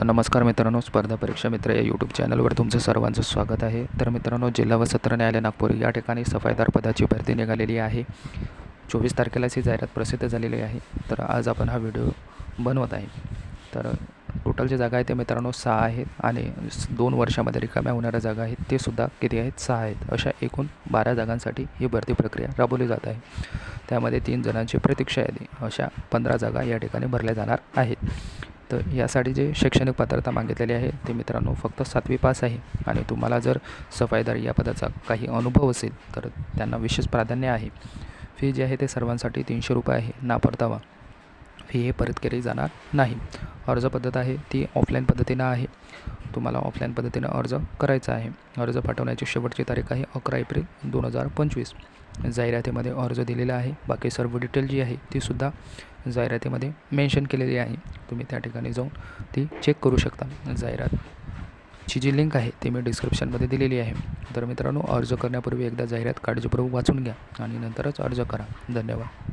तर नमस्कार मित्रांनो स्पर्धा परीक्षा मित्र या यूट्यूब चॅनलवर तुमचं सर्वांचं स्वागत आहे. तर मित्रांनो जिल्हा व सत्र न्यायालय नागपूर या ठिकाणी सफाईदार पदाची भरती निघालेली आहे. चोवीस तारखेलाच ही जाहिरात प्रसिद्ध झालेली आहे. तर आज आपण हा व्हिडिओ बनवत आहे. तर टोटल जे जागा आहेत ते मित्रांनो सहा आहेत आणि दोन वर्षामध्ये रिकाम्या होणाऱ्या जागा आहेत ते सुद्धा किती आहेत? सहा आहेत. अशा एकूण बारा जागांसाठी ही भरती प्रक्रिया राबवली जात आहे. त्यामध्ये तीन जणांची प्रतीक्षा यादी अशा पंधरा जागा या ठिकाणी भरल्या जाणार आहेत. तर यासाठी जे शैक्षणिक पात्रता मागितलेली आहे ते मित्रांनो फक्त सातवी पास आहे. आणि तुम्हाला जर सफाईदार या पदाचा काही अनुभव असेल तर त्यांना विशेष प्राधान्य आहे. फी जी आहे ते सर्वांसाठी तीनशे रुपये आहे ना परतावा फी हे परत केली जाणार नाही. अर्ज पद्धत आहे ती ऑफलाईन पद्धतीनं आहे. तुम्हाला ऑफलाईन पद्धतीनं अर्ज करायचा आहे. अर्ज पाठवण्याची शेवटची तारीख आहे अकरा एप्रिल दोन हजार पंचवीस. जाहिरातीमध्ये अर्ज दिलेला आहे बाकी सर्व डिटेल जी आहे तीसुद्धा जाहिरातीमध्ये मेन्शन केलेली आहे. तुम्ही त्या ठिकाणी जाऊन ती चेक करू शकता जाहिरातची जी लिंक आहे ती मी डिस्क्रिप्शनमध्ये दिलेली आहे. तर मित्रांनो अर्ज करण्यापूर्वी एकदा जाहिरात काळजीपूर्वक वाचून घ्या आणि नंतरच अर्ज करा. धन्यवाद.